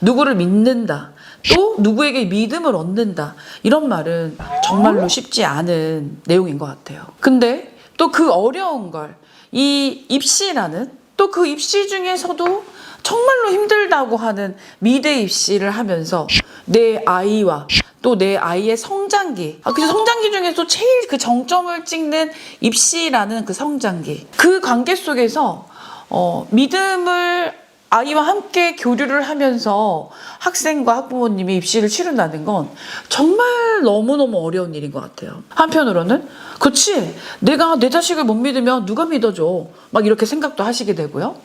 누구를 믿는다. 또 누구에게 믿음을 얻는다. 이런 말은 정말로 쉽지 않은 내용인 것 같아요. 근데 또 그 어려운 걸 이 입시라는 또 그 입시 중에서도 정말로 힘들다고 하는 미대 입시를 하면서 내 아이와 또 내 아이의 성장기. 아, 그 성장기 중에서 제일 그 정점을 찍는 입시라는 그 성장기. 그 관계 속에서 어, 믿음을 아이와 함께 교류를 하면서 학생과 학부모님이 입시를 치른다는 건 정말 너무너무 어려운 일인 것 같아요. 한편으로는, 그치, 내가 내 자식을 못 믿으면 누가 믿어줘. 막 이렇게 생각도 하시게 되고요.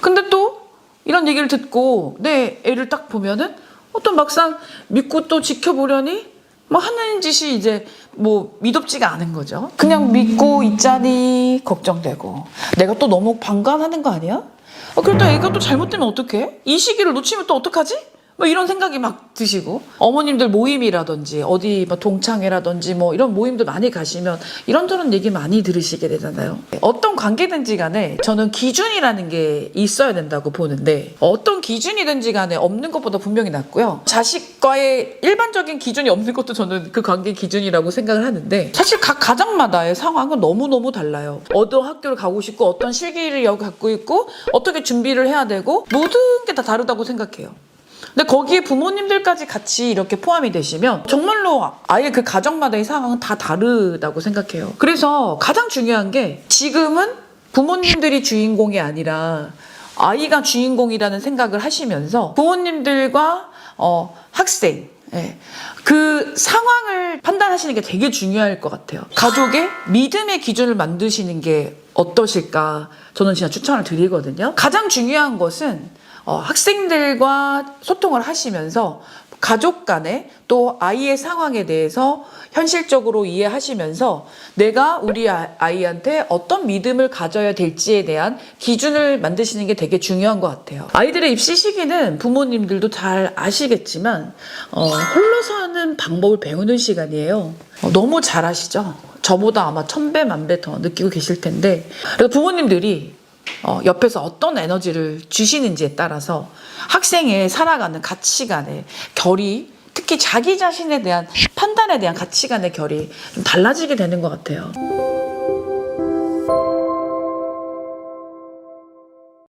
근데 또 이런 얘기를 듣고 내 애를 딱 보면은 어떤 막상 믿고 또 지켜보려니 뭐 하는 짓이 이제 뭐 미덥지가 않은 거죠. 그냥 믿고 있자니 걱정되고 내가 또 너무 방관하는 거 아니야? 어, 그러다 애가 또 잘못되면 어떡해? 이 시기를 놓치면 또 어떡하지? 뭐 이런 생각이 막 드시고 어머님들 모임이라든지 어디 뭐 동창회라든지 뭐 이런 모임들 많이 가시면 이런저런 얘기 많이 들으시게 되잖아요. 어떤 관계든지 간에 저는 기준이라는 게 있어야 된다고 보는데 어떤 기준이든지 간에 없는 것보다 분명히 낫고요. 자식과의 일반적인 기준이 없는 것도 저는 그 관계 기준이라고 생각을 하는데 사실 각 가정마다의 상황은 너무너무 달라요. 어떤 학교를 가고 싶고 어떤 실기를 갖고 있고 어떻게 준비를 해야 되고 모든 게 다 다르다고 생각해요. 근데 거기에 부모님들까지 같이 이렇게 포함이 되시면 정말로 아예 그 가정마다의 상황은 다 다르다고 생각해요. 그래서 가장 중요한 게 지금은 부모님들이 주인공이 아니라 아이가 주인공이라는 생각을 하시면서 부모님들과 어, 학생, 예. 그 상황을 판단하시는 게 되게 중요할 것 같아요. 가족의 믿음의 기준을 만드시는 게 어떠실까 저는 진짜 추천을 드리거든요. 가장 중요한 것은 어, 학생들과 소통을 하시면서 가족 간에 또 아이의 상황에 대해서 현실적으로 이해하시면서 내가 우리 아- 아이한테 어떤 믿음을 가져야 될지에 대한 기준을 만드시는 게 되게 중요한 것 같아요. 아이들의 입시 시기는 부모님들도 잘 아시겠지만 어, 홀로 사는 방법을 배우는 시간이에요. 어, 너무 잘 아시죠? 저보다 아마 천배 만배 더 느끼고 계실 텐데 그래서 부모님들이 어, 옆에서 어떤 에너지를 주시는지에 따라서 학생의 살아가는 가치관의 결이 특히 자기 자신에 대한 판단에 대한 가치관의 결이 좀 달라지게 되는 것 같아요.